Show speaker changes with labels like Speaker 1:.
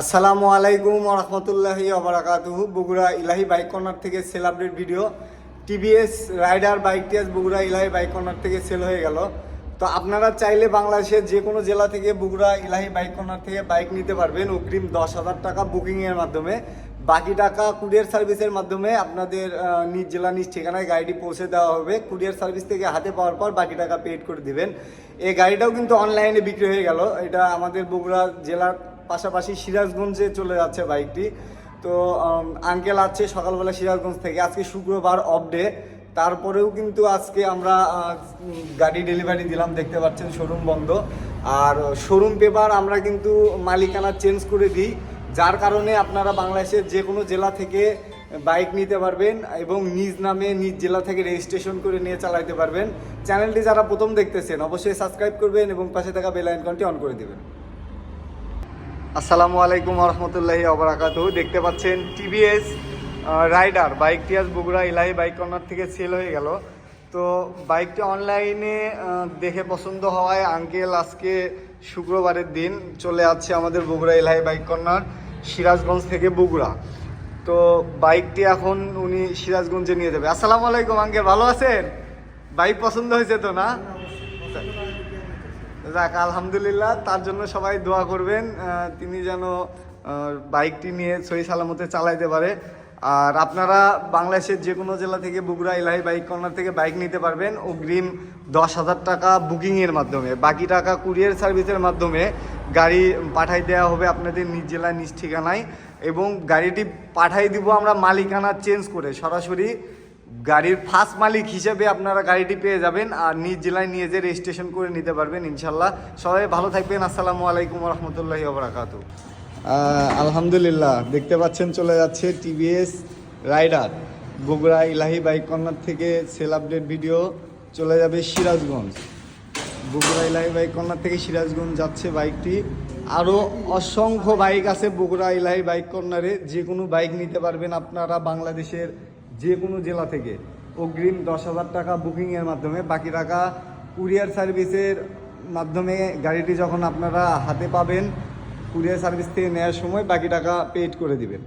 Speaker 1: আসসালামু আলাইকুম রহমতুল্লাহি আবরাকাতুহু বগুড়া ইলাহি বাইক কর্নার থেকে sale update video TVS rider bike TS Bogura Elahi bike corner থেকে সেল হয়ে গেল। তো আপনারা চাইলে বাংলাদেশের যে কোনো জেলা থেকে বগুড়া ইলাহি বাইক কর্নার থেকে বাইক নিতে পারবেন। অগ্রিম দশ হাজার টাকা বুকিংয়ের মাধ্যমে। বাকি টাকা কুরিয়ার সার্ভিসের মাধ্যমে আপনাদের নিজ জেলা, নিজ ঠিকানায় গাড়িটি পৌঁছে দেওয়া হবে। কুরিয়ার সার্ভিস থেকে হাতে পাওয়ার পর বাকি টাকা পেড করে দিবেন। এই গাড়িটাও কিন্তু অনলাইনে বিক্রি হয়ে গেল। এটা আমাদের বগুড়া জেলার পাশাপাশি সিরাজগঞ্জে চলে যাচ্ছে বাইকটি। তো আঙ্কেল আছে সকালবেলা সিরাজগঞ্জ থেকে। আজকে শুক্রবার অফ ডে তারপরেও কিন্তু আজকে আমরা গাড়ি ডেলিভারি দিলাম, দেখতে পাচ্ছেন শোরুম বন্ধ। আর শোরুম পেপার আমরা কিন্তু মালিকানা চেঞ্জ করে দিই। যার কারণে আপনারা বাংলাদেশের যে কোনো জেলা থেকে বাইক নিতে পারবেন এবং নিজ নামে নিজ জেলা থেকে রেজিস্ট্রেশন করে নিয়ে চালাইতে পারবেন। চ্যানেলটি যারা প্রথম দেখতেছেন, অবশ্যই সাবস্ক্রাইব করবেন এবং পাশে থাকা বেল আইকনটি অন করে দেবেন। আসসালামু আলাইকুম রহমতুল্লাহি অবরাকাত দেখতে পাচ্ছেন টিভিএস রাইডার। বাইকটি আজ বগুড়া ইলাহি বাইক কর্নার থেকে সেল হয়ে গেল। তো বাইকটি অনলাইনে দেখে পছন্দ হওয়ায় আঙ্কেল আজকে শুক্রবারের দিন চলে যাচ্ছে আমাদের বগুড়া ইলাহি বাইক কর্নার, সিরাজগঞ্জ থেকে বগুড়া। তো বাইকটি এখন উনি সিরাজগঞ্জে নিয়ে যাবে। আসসালামু আলাইকুম আঙ্কেল ভালো আছেন? বাইক পছন্দ হয়েছে তো না? যাক, আলহামদুলিল্লাহ, তার জন্য সবাই দোয়া করবেন তিনি যেন বাইকটি নিয়ে সহি সালামতে চালাইতে পারে। আর আপনারা বাংলাদেশের যে কোনো জেলা থেকে বগুড়া, ইলাহি বাইক কর্নার থেকে বাইক নিতে পারবেন। অগ্রিম দশ হাজার টাকা বুকিংয়ের মাধ্যমে, বাকি টাকা কুরিয়ার সার্ভিসের মাধ্যমে গাড়ি পাঠাই দেওয়া হবে আপনাদের নিজ জেলায় নিজ ঠিকানায়। এবং গাড়িটি পাঠাই দিব আমরা মালিকানা চেঞ্জ করে, সরাসরি গাড়ির ফার্স্ট মালিক হিসেবে আপনারা গাড়িটি পেয়ে যাবেন আর নিজ জেলায় নিয়ে যে রেজিস্ট্রেশন করে নিতে পারবেন ইনশাল্লাহ সবাই ভালো থাকবেন, আসসালামু আলাইকুম রহমতুল্লাহি ওবরাকাতু আলহামদুলিল্লাহ, দেখতে পাচ্ছেন চলে যাচ্ছে TVS rider. Bogura Elahi bike corner থেকে সেল আপডেট ভিডিও চলে যাবে সিরাজগঞ্জ। বগুড়া ইলাহি বাইক কর্নার থেকে সিরাজগঞ্জ যাচ্ছে বাইকটি। আরও অসংখ্য বাইক আছে বগুড়া ইলাহি বাইক কর্নারে। যে কোনো বাইক নিতে পারবেন আপনারা বাংলাদেশের যে কোনো জেলা থেকে। অগ্রিম দশ হাজার টাকা বুকিংয়ের মাধ্যমে বাকি টাকা কুরিয়ার সার্ভিসের মাধ্যমে গাড়িটি যখন আপনারা হাতে পাবেন কুরিয়ার সার্ভিস থেকে নেওয়ার সময় বাকি টাকা পেড করে দিবেন।